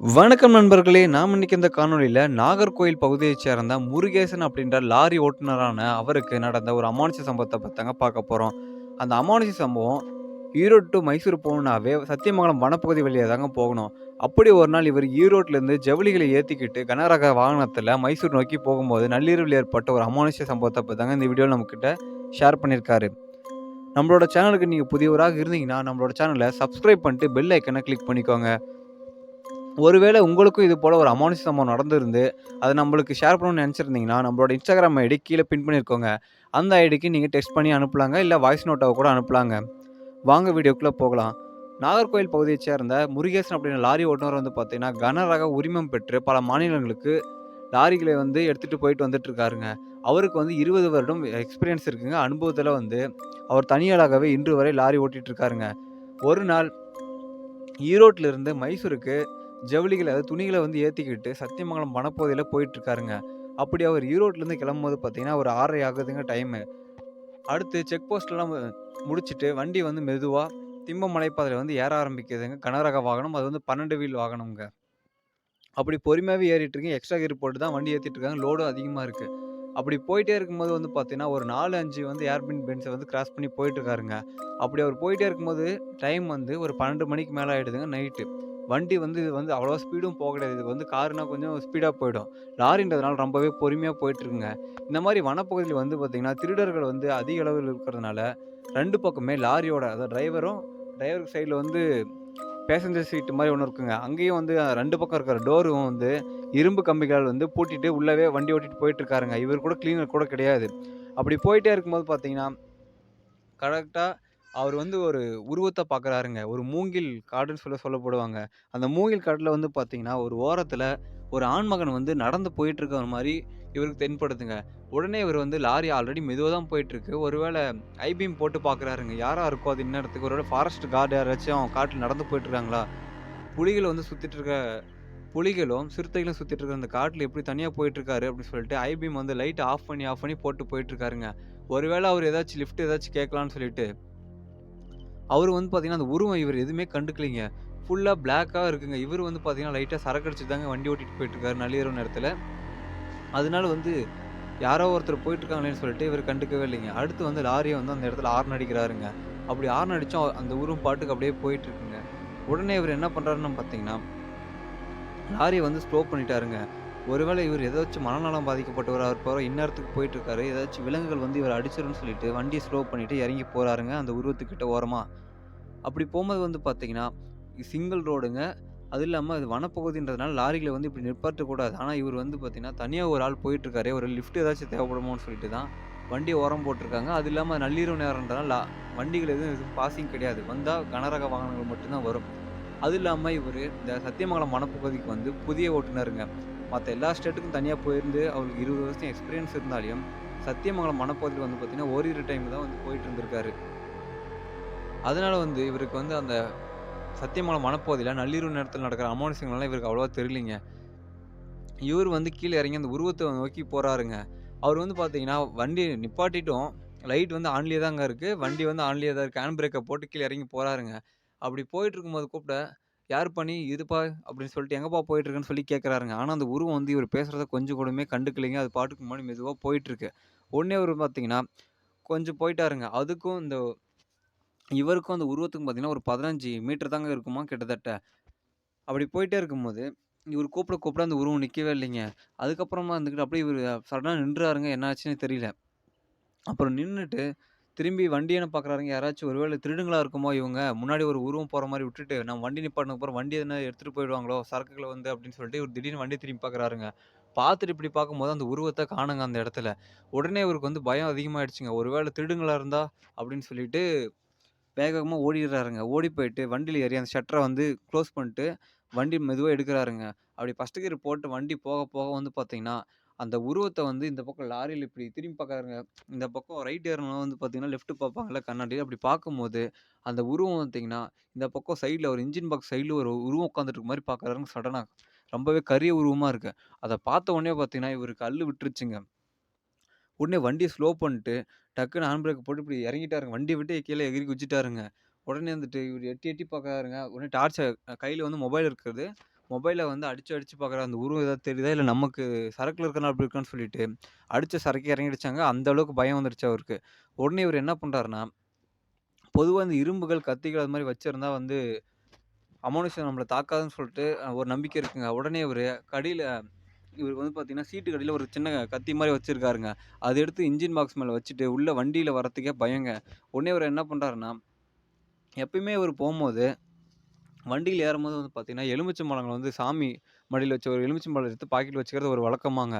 வணக்கம் நண்பர்களே! நாம் இன்னைக்கு இந்த காணொலியில் நாகர்கோயில் பகுதியைச் சேர்ந்த முருகேசன் அப்படின்ற லாரி ஓட்டுநரான அவருக்கு நடந்த ஒரு அமானுஷ சம்பவத்தை பத்திதாங்க பார்க்க போகிறோம் அந்த அமானுஷ சம்பவம் ஈரோடு டூ மைசூர் போகணுன்னாவே சத்தியமங்கலம் வனப்பகுதி வழியாக தாங்க போகணும். அப்படி ஒரு நாள் இவர் ஈரோட்லேருந்து ஜவுளிகளை ஏற்றிக்கிட்டு கனரக வாகனத்தில் மைசூர் நோக்கி போகும்போது நள்ளிரவில் ஏற்பட்ட ஒரு அமானுஷ சம்பவத்தை பத்தி இந்த வீடியோவில் நம்மக்கிட்ட ஷேர் பண்ணியிருக்காரு. நம்மளோட சேனலுக்கு நீங்கள் புதியவராக இருந்தீங்கன்னா, நம்மளோட சேனலை சப்ஸ்கிரைப் பண்ணிட்டு பெல் ஐக்கனை கிளிக் பண்ணிக்கோங்க. ஒருவேளை உங்களுக்கும் இது போல் ஒரு அமௌண்ட் சம்பவம் நடந்திருந்து, அத நம்மளுக்கு ஷேர் பண்ணணும்னு நினச்சிருந்தீங்கன்னா நம்மளோட இன்ஸ்டாகிராம் ஐடி கீழே பின் பண்ணியிருக்கோங்க. அந்த ஐடிக்கு நீங்கள் டெக்ஸ்ட் பண்ணி அனுப்பலாங்க. இல்லை வாய்ஸ் நோட்டாவை கூட அனுப்பலாங்க. வாங்க வீடியோக்குள்ளே போகலாம். நாகர்கோவில் பகுதியைச் சேர்ந்த முருகேசன் அப்படின்ற லாரி ஓட்டுநர் வந்து பார்த்தீங்கன்னா, கனரக உரிமம் பெற்று பல மாநிலங்களுக்கு லாரிகளை வந்து எடுத்துகிட்டு போயிட்டு வந்துட்டுருக்காருங்க. அவருக்கு வந்து 20 வருடம் எக்ஸ்பீரியன்ஸ் இருக்குங்க. அனுபவத்தில் வந்து அவர் தனியாளாகவே இன்று வரை லாரி ஓட்டிகிட்டு இருக்காருங்க. ஒரு நாள் ஈரோட்டிலிருந்து மைசூருக்கு ஜவுளிகளை அதாவது துணிகளை வந்து ஏற்றிக்கிட்டு சத்தியமங்கலம் வனப்பகுதியில போயிட்டுருக்காருங்க. அப்படி அவர் ஈரோட்லேருந்து கிளம்பும்போது பார்த்தீங்கன்னா, ஒரு ஆறரை ஆகுதுங்க டைமு. அடுத்து செக் போஸ்ட்லாம் முடிச்சுட்டு வண்டி வந்து மெதுவாக திம்ப மலைப்பாதையில் வந்து ஏற ஆரம்பிக்குதுங்க. கனரக வாகனம். அது வந்து 12 வீல் வாகனம்ங்க. அப்படி பொறுமையாகவே ஏறிட்டு எக்ஸ்ட்ரா கீர் போட்டு தான் வண்டி ஏற்றிட்டு இருக்காங்க. லோடும் அதிகமாக இருக்குது அப்படி போயிட்டே இருக்கும்போது வந்து பார்த்தீங்கன்னா, ஒரு 4, 5 வந்து ஏர்பின் பென்ஸை வந்து கிராஸ் பண்ணி போயிட்டுருக்காருங்க. அப்படி அவர் போயிட்டே இருக்கும்போது டைம் வந்து ஒரு 12 மணிக்கு மேலே ஆகிடுதுங்க நைட்டு. வண்டி வந்து இது வந்து அவ்வளோ ஸ்பீடும் போக கிடையாது. இது வந்து காருனா கொஞ்சம் ஸ்பீடாக போயிடும். லாரின்றதுனால ரொம்பவே பொறுமையாக போயிட்டுருக்குங்க. இந்த மாதிரி வனப்பகுதியில் வந்து பார்த்திங்கன்னா திருடர்கள் வந்து அதிக அளவில் இருக்கிறதுனால ரெண்டு பக்கமே லாரியோட அதாவது டிரைவரும் டிரைவருக்கு சைடில் வந்து பேசஞ்சர் சீட்டு மாதிரி ஒன்று இருக்குங்க. அங்கேயும் வந்து ரெண்டு பக்கம் இருக்கிற டோரும் வந்து இரும்பு கம்பிகளால் வந்து பூட்டிட்டு உள்ளவே வண்டி ஓட்டிட்டு போயிட்டுருக்காருங்க. இவர் கூட கிளீனர் கூட கிடையாது. அப்படி போயிட்டே இருக்கும்போது பார்த்தீங்கன்னா, கரெக்டாக அவர் வந்து ஒரு உருவத்த பார்க்குறாருங்க. ஒரு மூங்கில் காடுன்னு சொல்ல சொல்லப்படுவாங்க. அந்த மூங்கில் காட்டுல வந்து பார்த்தீங்கன்னா, ஒரு ஓரத்தில் ஒரு ஆண்மகன் வந்து நடந்து போயிட்டுருக்கிற மாரி இவருக்கு தென்படுதுங்க. உடனே இவர் வந்து லாரி ஆல்ரெடி மெதுவா தான் போயிட்டுருக்கு. ஒருவேள ஐபீம் போட்டு பார்க்குறாருங்க. யாரா இருக்கும் அது இந்நேரத்துக்கு? ஒருவேள ஃபாரஸ்ட் கார்டு யாராச்சும் காட்டுல நடந்து போயிட்டுருக்காங்களா? புலிகள் வந்து சுத்திட்டு இருக்க புலிகளும், சிறுத்தைகளும் சுற்றிட்டு இருக்க அந்த காட்டுல எப்படி தனியா போயிட்டுருக்காரு அப்படின்னு சொல்லிட்டு ஐபீம் வந்து லைட் ஆஃப் பண்ணி, ஆஃப் பண்ணி போட்டு போயிட்டுருக்காருங்க. ஒருவேள அவர் ஏதாச்சும் லிஃப்ட் ஏதாச்சும் கேட்கலான்னு சொல்லிட்டு அவர் வந்து பார்த்தீங்கன்னா, அந்த உருவம் இவர் எதுவுமே கண்டுக்கலைங்க. ஃபுல்லாக பிளாக்காக இருக்குங்க. இவர் வந்து பார்த்தீங்கன்னா, லைட்டாக சரக்கு அடிச்சுட்டு தாங்க வண்டி ஓட்டிட்டு போயிட்டுருக்காரு நள்ளிரவு நேரத்தில் அதனால வந்து யாரோ ஒருத்தர் போயிட்டுருக்காங்களேன்னு சொல்லிட்டு இவர் கண்டுக்கவே இல்லைங்க. அடுத்து வந்து லாரியை வந்து அந்த இடத்துல ஹார்ன் அடிக்கிறாருங்க. அப்படி ஹார்ன் அடித்தோம் அந்த உருவம் பாட்டுக்கு அப்படியே போயிட்டுருக்குங்க. உடனே இவர் என்ன பண்ணுறாருன்னு பார்த்தீங்கன்னா, லாரியை வந்து ஸ்லோ பண்ணிட்டாருங்க. ஒருவேளை இவர் ஏதாச்சும் மனநலம் பாதிக்கப்பட்டவராக இருப்பாரோ, இந்நேரத்துக்கு போயிட்டுருக்காரு. ஏதாச்சும் விலங்குகள் வந்து இவர் அடிச்சிடும்னு சொல்லிட்டு வண்டியை ஸ்லோ பண்ணிட்டு இறங்கி போறாருங்க, அந்த உருவத்துக்கிட்ட ஓரமா. அப்படி போகும்போது வந்து பார்த்தீங்கன்னா, சிங்கிள் ரோடுங்க. அதுவும் இல்லாமல் அது வனப்பகுதின்றதுனால லாரிகளை வந்து இப்படி நிற்பாட்டக்கூடாது ஆனால் இவர் வந்து பார்த்தீங்கன்னா, தனியாக ஒரு ஆள் போயிட்டுருக்காரு ஒரு லிஃப்ட் ஏதாச்சும் தேவைப்படுமோன்னு சொல்லிட்டு தான் வண்டி ஓரம் போட்டிருக்காங்க அது இல்லாமல் நள்ளிரவு நேரம்ன்றதுனால லா வண்டிகள் எதுவும் எதுவும் பாசிங் கிடையாது. வந்தால் கனரக வாகனங்கள் மட்டும்தான் வரும். அது இல்லாமல் இவர் இந்த சத்தியமங்கலம் வனப்பகுதிக்கு வந்து புதிய ஓட்டுநருங்க. மற்ற எல்லா ஸ்டேட்டுக்கும் தனியாக போயிருந்து அவருக்கு 20 வருஷம் எக்ஸ்பீரியன்ஸ் இருந்தாலும், சத்தியமங்கலம் வனப்பகுதியில வந்து பார்த்திங்கன்னா ஓரிரு டைம் தான் வந்து போயிட்டு இருந்திருக்காரு. அதனால் வந்து இவருக்கு வந்து அந்த சத்தியமங்கலம் வனப்பகுதியில நள்ளிரவு நேரத்தில் நடக்கிற அமானுஷ்யங்கள்லாம் இவருக்கு அவ்வளோவா தெரியலிங்க. இவர் வந்து கீழே இறங்கி அந்த உருவத்தை நோக்கி போகிறாருங்க அவர் வந்து பார்த்தீங்கன்னா, வண்டி நிப்பாட்டிட்டும். லைட் வந்து ஆன்லயே தாங்க இருக்குது வண்டி வந்து ஆன்லயே தான் இருக்கு. ஹேண்ட் பிரேக்கை போட்டு கீழே இறங்கி போகிறாருங்க அப்படி போயிட்டுருக்கும்போது கூப்பிட்ட, "யாருப்பா நீ? இதுப்பா" அப்படின்னு சொல்லிட்டு, "எங்கப்பா போயிட்டுருக்குன்னு சொல்லி கேட்குறாருங்க. ஆனால் அந்த உருவம் வந்து இவர் பேசுகிறத கொஞ்சம் கூடமே கண்டுக்கலைங்க. அது பாட்டுக்கு முன்னாடி மெதுவாக போயிட்டுருக்கு. உடனே அவர் பார்த்தீங்கன்னா, கொஞ்சம் போயிட்டாருங்க. அதுக்கும் இந்த இவருக்கும் அந்த உருவத்துக்கும் பார்த்தீங்கன்னா, ஒரு 15 மீட்டர் தாங்க இருக்குமா கிட்டத்தட்ட. அப்படி போயிட்டே இருக்கும்போது, இவர் கூப்பிட கூப்பிட அந்த உருவம் நிற்கவே இல்லைங்க. அதுக்கப்புறமா இருந்துக்கிட்டு அப்படியே இவர் சடனாக நின்றுறாருங்க என்ன தெரியல. அப்புறம் நின்றுட்டு திரும்பி வண்டியை பார்க்குறாருங்க. யாராச்சும் ஒருவேளை திருடுங்களா இருக்குமோ இவங்க? முன்னாடி ஒரு உருவம் போகிற மாதிரி விட்டுட்டு, நம்ம வண்டி நிப்பாட்டுனதுக்கப்புறம் வண்டி எதுனா எடுத்துகிட்டு போயிடுவாங்களோ, சரக்குகளை வந்து அப்படின்னு சொல்லிட்டு ஒரு திடீர்னு வண்டி திரும்பி பார்க்குறாருங்க. பார்த்துட்டு இப்படி பார்க்கும்போது அந்த உருவத்தை காணோங்க அந்த இடத்துல. உடனே இவருக்கு வந்து பயம் அதிகமாகிடுச்சுங்க ஒருவேளை திருடுங்களா இருந்தா அப்படின்னு சொல்லிட்டு வேகமாக ஓடிடுறாருங்க. ஓடி போயிட்டு வண்டியில் ஏறி அந்த ஷட்டரை வந்து க்ளோஸ் பண்ணிட்டு, வண்டி மெதுவாக எடுக்கிறாருங்க அப்படி ஃபஸ்ட்டு கீர் போட்டு வண்டி போக போக வந்து பார்த்தீங்கன்னா, அந்த உருவத்தை வந்து இந்த பக்கம் லாரியில் இப்படி திரும்பி பார்க்காருங்க இந்த பக்கம் ரைட் ஏறணும் வந்து பார்த்தீங்கன்னா, லெஃப்ட் பார்ப்பாங்கல்ல கண்ணாடியில, அப்படி பார்க்கும்போது அந்த உருவம் பார்த்தீங்கன்னா, இந்த பக்கம் சைடில் ஒரு இன்ஜின் பாக்ஸ் சைடில் ஒரு உருவம் உட்காந்துட்டு மாதிரி மாரி பார்க்குறாருங்க ரொம்பவே கரிய உருவமாக இருக்கு. அதை பார்த்த உடனே பார்த்தீங்கன்னா, இவருக்கு கல் விட்டுருச்சுங்க. உடனே வண்டியை ஸ்லோ பண்ணிட்டு, டக்குன்னு ஹேண்ட் பிரேக் போட்டு இப்படி இறங்கிட்டாருங்க. வண்டியை விட்டு கீழே எகிரி குச்சிட்டாருங்க உடனே வந்துட்டு இவர் எட்டி எட்டி பார்க்குறாருங்க. உடனே டார்ச்சர் கையில் வந்து மொபைல் இருக்குது. மொபைலை வந்து அடித்து அடித்து பார்க்குற அந்த உருவம் ஏதாவது தெரியுதா? இல்லை நமக்கு சரக்கில் இருக்கனால அப்படி இருக்கான்னு சொல்லிட்டு, அடித்து சரக்கு இறங்கிடுச்சாங்க. அந்த அளவுக்கு பயம் வந்துடுச்சு அவருக்கு. உடனே இவர் என்ன பண்ணுறாருன்னா பொதுவாக இந்த இரும்புகள், கத்திகள் அது மாதிரி வச்சுருந்தா வந்து அமானுஷம் நம்மளை தாக்காதுன்னு சொல்லிட்டு ஒரு நம்பிக்கை இருக்குங்க. உடனே இவர் கடியில் இவர் வந்து பார்த்தீங்கன்னா, சீட்டு கடையில் ஒரு சின்ன கத்தி மாதிரி வச்சுருக்காருங்க அதை எடுத்து இன்ஜின் பாக்ஸ் மேலே வச்சுட்டு, உள்ளே வண்டியில் வரத்துக்கே பயங்க. உடனே இவர் என்ன பண்ணுறாருன்னா எப்பயுமே இவர் போகும்போது வண்டியில் ஏறும்போது வந்து பார்த்திங்கன்னா எலுமிச்சை பழங்களை வந்து சாமி மடியில் வச்ச ஒரு எலுமிச்சம்பழம் எடுத்து பாக்கெட்டில் வச்சுக்கிறது ஒரு வழக்கமாங்க.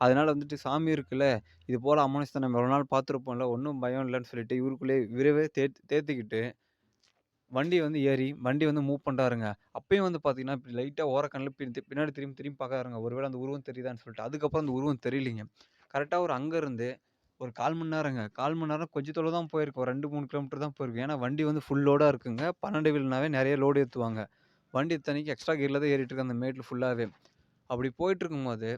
அதனால் வந்துட்டு சாமி இருக்குல்ல, இது போல் அமானுஷத்த நம்ம எவ்வளோ நாள் பார்த்துருப்போம்ல, ஒன்றும் பயம் இல்லைன்னு சொல்லிட்டு இவருக்குள்ளேயே விரைவே தேத் தேர்த்திக்கிட்டு வண்டி வந்து ஏறி, வண்டி வந்து மூவ் பண்ணுறாருங்க அப்பயும் வந்து பார்த்தீங்கன்னா, இப்படி லைட்டாக ஓரக்கண்ணில் பின் பின்னாடி திரும்பி திரும்பி பார்க்காருங்க ஒருவேளை அந்த உருவம் தெரியுதான்னு சொல்லிட்டு. அதுக்கப்புறம் அந்த உருவம் தெரியலிங்க கரெக்டாக ஒரு அங்கேருந்து ஒரு 1/4 மணி நேரங்க. 1/4 மணி நேரம் கொஞ்சம் தொலை தான் போயிருக்கும் ஒரு 2, 3 கிலோமீட்டர் தான் போயிருக்கோம் ஏன்னா வண்டி வந்து ஃபுல் லோடாக இருக்குங்க. 12 வீல்னாவே நிறைய லோடு ஏற்றுவாங்க வண்டி இத்தனைக்கு எக்ஸ்ட்ரா கீரில் தான் ஏறிட்டு இருக்கு அந்த மேட்டில் ஃபுல்லாகவே அப்படி போயிட்டுருக்கும்போது,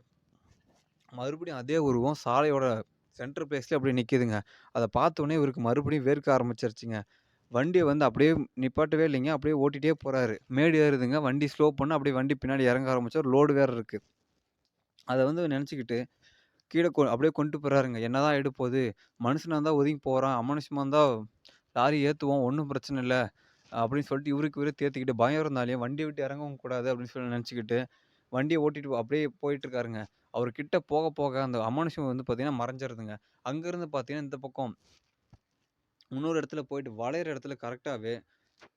மறுபடியும் அதே உருவம் சாலையோட சென்டர் பிளேஸ்லேயே அப்படியே நிற்கிதுங்க அதை பார்த்தோன்னே இவருக்கு மறுபடியும் வேர்க்க ஆரம்பிச்சிருச்சுங்க வண்டியை வந்து அப்படியே நிப்பாட்டவே இல்லைங்க. அப்படியே ஓட்டிகிட்டே போகிறாரு மேடு ஏறுதுங்க. வண்டி ஸ்லோ பண்ணால் அப்படியே வண்டி பின்னாடி இறங்க ஆரம்பிச்சு லோடு வேறு இருக்குது அதை வந்து நினச்சிக்கிட்டு கீழே கொ அப்படியே கொண்டுட்டு போகிறாருங்க என்ன என்னதான் எடுப்போது மனுஷனாக இருந்தால் ஒதுங்கி போகிறான் அமனுஷமாக இருந்தால் லாரி ஏற்றுவோம் ஒன்றும் பிரச்சனை இல்லை அப்படின்னு சொல்லிட்டு இவருக்கு இவரே தேர்த்திக்கிட்டு பயம் இருந்தாலே வண்டியை விட்டு இறங்கவும் கூடாது அப்படின்னு சொல்லி நினச்சிக்கிட்டு வண்டியை ஓட்டிட்டு அப்படியே போயிட்டுருக்காருங்க. அவர் கிட்ட போக போக அந்த அமானுஷம் வந்து பார்த்தீங்கன்னா மறைஞ்சிருதுங்க. அங்கேருந்து பார்த்தீங்கன்னா, இந்த பக்கம் இன்னொரு இடத்துல போயிட்டு வளையிற இடத்துல கரெக்டாகவே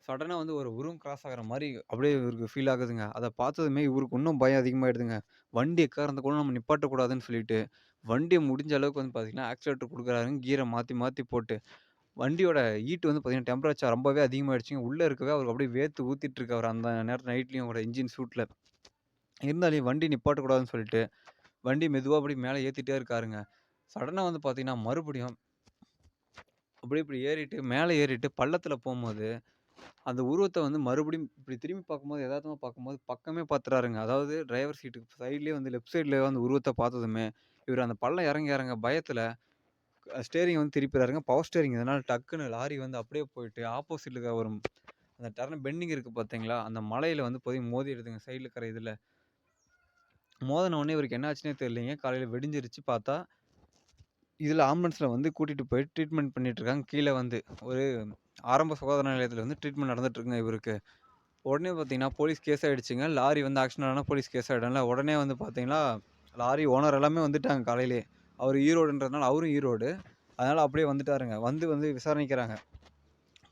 சடனாக வந்து ஒரு உருவம் கிராஸ் ஆகிற மாதிரி அப்படியே இவருக்கு ஃபீல் ஆகுதுங்க. அதை பார்த்ததுமே இவருக்கு இன்னும் பயம் அதிகமாகிடுதுங்க வண்டி எக்காரணத்த கூட நம்ம நிப்பாட்டக்கூடாதுன்னு சொல்லிட்டு, வண்டியை முடிஞ்ச அளவுக்கு வந்து பார்த்தீங்கன்னா, ஆக்சிலேட்டர் கொடுக்குறாருங்க கீரை மாற்றி மாற்றி போட்டு. வண்டியோட ஹீட் வந்து பார்த்தீங்கன்னா, டெம்பரேச்சர் ரொம்பவே அதிகமாயிடுச்சுங்க. உள்ளே இருக்கவே அவருக்கு அப்படியே வேர்த்து ஊத்திட்டு இருக்கு. அந்த நேரத்தில் நைட்லேயும் அவரோட இன்ஜின் சூட்டில் இருந்தாலும் வண்டி நிப்பாட்டக்கூடாதுன்னு சொல்லிட்டு, வண்டி மெதுவாக அப்படி மேலே ஏற்றிட்டே இருக்காருங்க. சடனாக வந்து பார்த்திங்கன்னா மறுபடியும் அப்படியே இப்படி ஏறிட்டு மேலே ஏறிட்டு பள்ளத்தில் போகும்போது அந்த உருவத்தை வந்து மறுபடியும் இப்படி திரும்பி பார்க்கும்போது, எதார்த்தமாக பார்க்கும்போது பக்கமே பார்த்துறாருங்க. அதாவது டிரைவர் சீட்டுக்கு சைட்லேயே வந்து லெஃப்ட் சைட்லேயே அந்த உருவத்தை பார்த்ததுமே, இவர் அந்த பள்ளம் இறங்க இறங்க பயத்தில் ஸ்டேரிங் வந்து திருப்பிடுறாருங்க பவர் ஸ்டேரிங் இதனால் டக்குன்னு லாரி வந்து அப்படியே போயிட்டு ஆப்போசிட்டில் வரும் ஒரு அந்த டர்ன் பெண்டிங் இருக்குது பார்த்தீங்களா? அந்த மலையில் வந்து போய் எடுதுங்க சைடில் இருக்கிற இதில் மோதின உடனே இவருக்கு என்ன ஆச்சுன்னே தெரியலைங்க. காலையில் வெடிஞ்சிருச்சு பார்த்தா, இதில் ஆம்புலன்ஸில் வந்து கூட்டிகிட்டு போய் ட்ரீட்மெண்ட் பண்ணிகிட்ருக்காங்க இருக்காங்க. வந்து ஒரு ஆரம்ப சுகாதார நிலையத்தில் வந்து ட்ரீட்மெண்ட் நடந்துட்டு இவருக்கு. உடனே பார்த்தீங்கன்னா, போலீஸ் கேஸ் ஆகிடுச்சிங்க லாரி வந்து ஆக்சிடென்ட் ஆனால் போலீஸ் கேஸ் ஆகிடும்ல உடனே வந்து பார்த்தீங்கன்னா, லாரி ஓனர் எல்லாமே வந்துட்டாங்க காலையிலேயே. அவர் ஈரோடுன்றதுனால அவரும் ஈரோடு. அதனால் அப்படியே வந்துட்டாருங்க. வந்து வந்து விசாரணைக்கிறாங்க.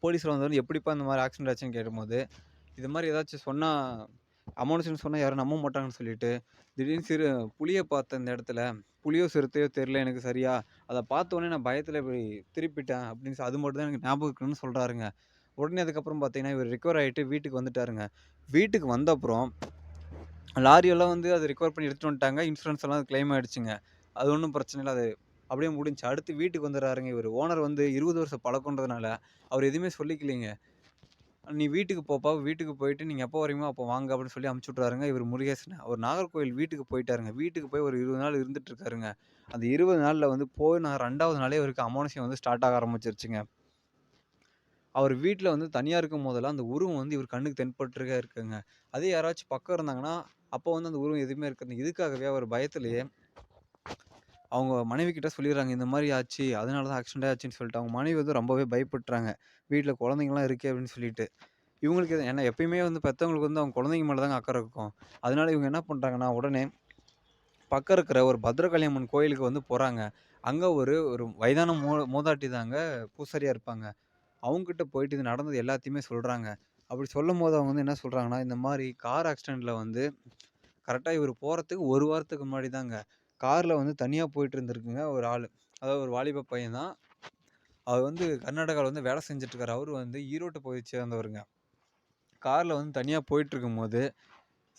போலீஸில் வந்து எப்படிப்பா இந்த மாதிரி ஆக்சிடென்ட் ஆச்சுன்னு கேட்கும்போது, இது மாதிரி ஏதாச்சும் சொன்னால் அமானுஷம்னு சொன்னால் யாரும் நம்ப மாட்டாங்கன்னு சொல்லிட்டு, திடீர்னு சிறு புலியை பார்த்த இந்த இடத்துல. புலியோ, சிறுத்தையோ தெரில எனக்கு சரியா. அதை பார்த்தோன்னே நான் பயத்தில் இப்படி திருப்பிட்டேன் அப்படின்னு அது மட்டும் தான் எனக்கு ஞாபகம் இருக்குன்னு உடனே அதுக்கப்புறம் பார்த்தீங்கன்னா, இவர் ரிக்கவர் ஆயிட்டு வீட்டுக்கு வந்துட்டாருங்க. வீட்டுக்கு வந்த அப்புறம் லாரியெல்லாம் வந்து அதை ரிக்கவர் பண்ணி எடுத்துகிட்டு வந்துட்டாங்க. இன்சூரன்ஸ் எல்லாம் கிளைம் ஆகிடுச்சுங்க அது ஒன்றும் பிரச்சனை இல்லை அது அப்படியே முடிஞ்சுச்சு. அடுத்து வீட்டுக்கு வந்துடுறாருங்க இவர் ஓனர் வந்து இருபது வருஷம் பழக்கம்ன்றதுனால, அவர் எதுவுமே சொல்லிக்கலைங்க. "நீ வீட்டுக்கு போப்பா. வீட்டுக்கு போயிட்டு நீங்கள் எப்போ வரீங்களோ அப்போ வாங்க" அப்படின்னு சொல்லி அனுப்பிச்சு விட்றாருங்க இவர் முருகேசன. அவர் நாகர்கோவில் வீட்டுக்கு போயிட்டாருங்க. வீட்டுக்கு போய் ஒரு 20 நாள் இருந்துட்டு இருக்காருங்க. அந்த இருபது நாளில் வந்து போய் நான் ரெண்டாவது நாளே இவருக்கு அமானுஷம் வந்து ஸ்டார்ட் ஆக ஆரம்பிச்சிருச்சுங்க அவர் வீட்டில் வந்து தனியாக இருக்கும் போதெல்லாம் அந்த உருவம் வந்து இவர் கண்ணுக்கு தென்பட்டுட்டே இருக்குங்க. அதே யாராச்சும் பக்கம் இருந்தாங்கன்னா, அப்போ வந்து அந்த உருவம் எதுவுமே இருக்காது. இதுக்காகவே அவர் பயத்திலேயே அவங்க மனைவி கிட்ட சொல்லிடுறாங்க. இந்த மாதிரி ஆச்சு. அதனால தான் ஆக்சிடென்ட் ஆச்சுன்னு சொல்லிட்டு. அவங்க மனைவி வந்து ரொம்பவே பயப்படுறாங்க. வீட்டில் குழந்தைங்கலாம் இருக்கே அப்படின்னு சொல்லிட்டு. இவங்களுக்கு ஏன்னா எப்பயுமே வந்து பெற்றவங்களுக்கு வந்து அவங்க குழந்தைங்க மேலே தாங்க அக்கறை இருக்கும். அதனால இவங்க என்ன பண்ணுறாங்கன்னா உடனே பக்கம் இருக்கிற ஒரு பத்ரகாளி அம்மன் கோயிலுக்கு வந்து போகிறாங்க அங்கே ஒரு ஒரு வயதான மூ மூதாட்டி தாங்க பூசாரியாக இருப்பாங்க. அவங்ககிட்ட போயிட்டு இது நடந்தது எல்லாத்தையுமே சொல்கிறாங்க அப்படி சொல்லும் போது அவங்க வந்து என்ன சொல்கிறாங்கன்னா இந்த மாதிரி கார் ஆக்சிடெண்ட்டில் வந்து கரெக்டாக இவர் போகிறதுக்கு ஒரு வாரத்துக்கு முன்னாடி தாங்க. காரில் வந்து தனியாக போயிட்டு இருந்திருக்குங்க ஒரு ஆள் அதாவது ஒரு வாலிப பையன் தான். அவர் வந்து கர்நாடகாவில் வந்து வேலை செஞ்சுட்டு அவர் அவரு வந்து ஈரோட்டை போய் சேர்ந்தவருங்க. காரில் வந்து தனியா போயிட்டுருக்கும்போது,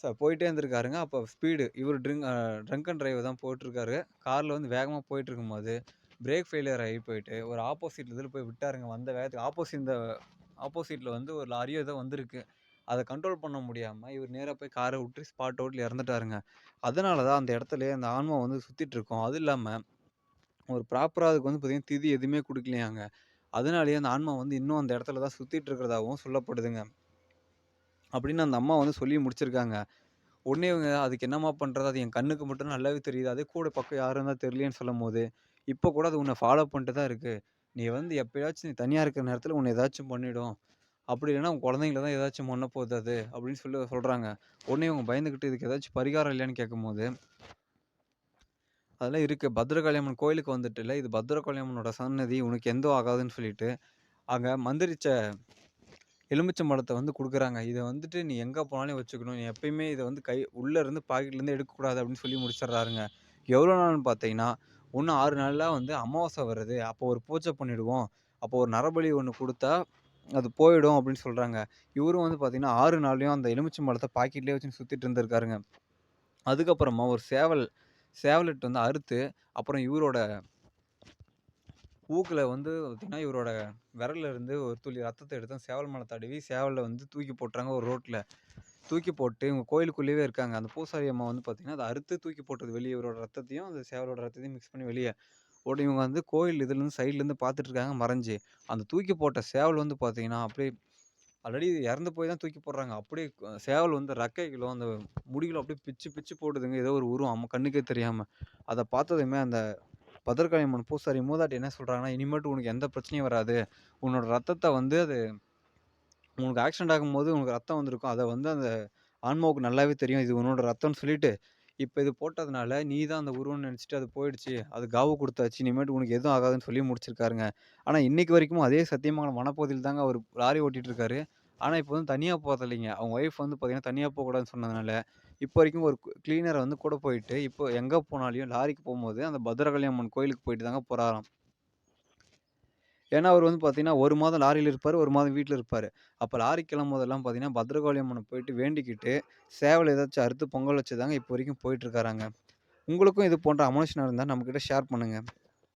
ச போயிட்டே இருந்திருக்காருங்க. அப்போ ஸ்பீடு இவர் ட்ரிங்க் ட்ரங்க் அண்ட் ட்ரைவர் தான் போயிட்டுருக்காரு. காரில் வந்து வேகமா போயிட்டுருக்கும்போது, பிரேக் ஃபெயிலியர் ஆகி போயிட்டு, ஒரு ஆப்போசிட்டில் இதில் போய் விட்டாருங்க. வந்த வேகத்துக்கு ஆப்போசிட் இந்த ஆப்போசிட்டில் வந்து ஒரு லாரியோ ஏதோ வந்திருக்கு. அதை கண்ட்ரோல் பண்ண முடியாமல் இவர் நேராக போய் காரை விட்டு ஸ்பாட் அவுட்ல இறந்துட்டாருங்க. அதனால தான் அந்த இடத்துல அந்த ஆன்மா வந்து சுற்றிட்டு இருக்கோம் அதுவும் இல்லாமல் ஒரு ப்ராப்பராக அதுக்கு வந்து பார்த்திங்கன்னா திதி எதுவுமே கொடுக்கலையாங்க அதனாலேயே அந்த ஆன்மா வந்து இன்னும் அந்த இடத்துல தான் சுற்றிட்டு இருக்கிறதாகவும் சொல்லப்படுதுங்க. அப்படின்னு அந்த அம்மா வந்து சொல்லி முடிச்சிருக்காங்க. உடனே இவங்க அதுக்கு என்னம்மா பண்ணுறது அது என் கண்ணுக்கு மட்டும் நல்லாவே தெரியுது. அதே கூட பக்கம் யாரும் தெரியலன்னு சொல்லும் போது இப்போ கூட அது உன்னை ஃபாலோ பண்ணிட்டு தான் இருக்குது நீ வந்து எப்பயாச்சும் நீ தனியாக இருக்கிற நேரத்தில் உன்னை ஏதாச்சும் பண்ணிவிடும் அப்படி இல்லைன்னா குழந்தைங்கள தான் ஏதாச்சும் பண்ண போகுது அது அப்படின்னு சொல்லி சொல்கிறாங்க உடனே இவங்க பயந்துக்கிட்டு இதுக்கு ஏதாச்சும் பரிகாரம் இல்லையான்னு கேட்கும்போது, அதெல்லாம் இருக்குது பத்ரகாளி அம்மன் கோயிலுக்கு வந்துட்டுல்ல, இது பத்ரகாளி அம்மனோட சன்னதி. உனக்கு எந்த ஆகாதுன்னு சொல்லிட்டு, அங்கே மந்திரிச்ச எலுமிச்சம்பழத்த வந்து கொடுக்குறாங்க இதை வந்துட்டு நீ எங்கே போனாலும் வச்சுக்கணும். நீ எப்பயுமே இதை வந்து கை உள்ளேருந்து பாக்கெட்லேருந்து எடுக்கக்கூடாது அப்படின்னு சொல்லி முடிச்சிடுறாருங்க. எவ்வளோ நாள்னு பார்த்தீங்கன்னா, ஒன்று ஆறு நாளில் வந்து அமாவாசை வருது. அப்போ ஒரு பூஜை பண்ணிவிடுவோம் அப்போ ஒரு நரபலி ஒன்று கொடுத்தா அது போயிடும் அப்படின்னு சொல்கிறாங்க இவரும் வந்து பார்த்திங்கன்னா ஆறு நாள்லையும் அந்த எலுமிச்சம்பழத்த பாக்கெட்லேயே வச்சுன்னு சுற்றிட்டு இருந்திருக்காருங்க. அதுக்கப்புறமா ஒரு சேவல் சேவலட்ட வந்து அறுத்து, அப்புறம் இவரோட ஊக்கில் வந்து பார்த்தீங்கன்னா, இவரோட விரல்ல இருந்து ஒரு துளி ரத்தத்தை எடுத்து சேவல் மலை தடவி, சேவலில் வந்து தூக்கி போட்டுறாங்க ஒரு ரோட்டில் தூக்கி போட்டு இவங்க கோயிலுக்குள்ளேயே இருக்காங்க. அந்த பூசாரி அம்மா வந்து பார்த்தீங்கன்னா, அதை அறுத்து தூக்கி போட்டது வெளியே இவரோட ரத்தத்தையும், அந்த சேவலோட ரத்தத்தையும் மிக்ஸ் பண்ணி வெளியே உடனே இவங்க வந்து கோயில் இதுலேருந்து சைட்லேருந்து பார்த்துட்டு இருக்காங்க மறைஞ்சு. அந்த தூக்கி போட்ட சேவல் வந்து பார்த்தீங்கன்னா, அப்படியே ஆல்ரெடி இறந்து போய் தான் தூக்கி போடுறாங்க. அப்படியே சேவல் வந்து ரக்கைகளோ அந்த முடிகளோ அப்படியே பிச்சு பிச்சு போடுதுங்க. ஏதோ ஒரு உருவம் நம்ம கண்ணுக்கே தெரியாமல் அதை பார்த்ததுமே அந்த பத்ரகாளி அம்மன் பூசாரி மூதாட்டி என்ன சொல்கிறாங்கன்னா "இனிமேட்டு உனக்கு எந்த பிரச்சனையும் வராது. உன்னோட ரத்தத்தை வந்து அது உனக்கு ஆக்சிடென்ட் ஆகும்போது உனக்கு ரத்தம் வந்திருக்கும். அதை வந்து அந்த ஆன்மாவுக்கு நல்லாவே தெரியும். இது உன்னோட ரத்தம்னு சொல்லிட்டு, இப்போ இது போட்டதுனால நீ தான் அந்த உருவம்னு நினச்சிட்டு அது போயிடுச்சு. அது காவு கொடுத்தாச்சு இனிமேட்டு உனக்கு எதுவும் ஆகாதுன்னு சொல்லி முடிச்சிருக்காருங்க. ஆனால் இன்னைக்கு வரைக்கும் அதே சத்தியமங்கலம் வனப்பகுதியில் தாங்க அவர் லாரி ஓட்டிகிட்டு இருக்காரு. ஆனால் இப்போ வந்து தனியாக போகிறதில்லைங்க அவங்க ஒய்ஃப் வந்து பார்த்திங்கன்னா தனியாக போகக்கூடாதுன்னு சொன்னதுனால, இப்போ வரைக்கும் ஒரு கிளீனரை வந்து கூட போயிட்டு, இப்போ எங்கே போனாலும் லாரிக்கு போகும்போது அந்த பத்ரகாளி அம்மன் கோயிலுக்கு போயிட்டு தாங்க போகிறாராம் ஏன்னா, அவர் வந்து பார்த்தீங்கன்னா, ஒரு மாதம் லாரியில் இருப்பார் ஒரு மாதம் வீட்டில் இருப்பார் அப்போ லாரி கிளம்போதெல்லாம் பார்த்தீங்கன்னா, பத்ரகாளி அம்மனை போயிட்டு வேண்டிக்கிட்டு, சேவலை ஏதாச்சும் அறுத்து பொங்கல் வச்சு தாங்க இப்போ வரைக்கும் போயிட்டுருக்காராங்க. உங்களுக்கும் இது போன்ற அமானுஷ்யம் இருந்தால் நம்மக்கிட்ட ஷேர் பண்ணுங்க.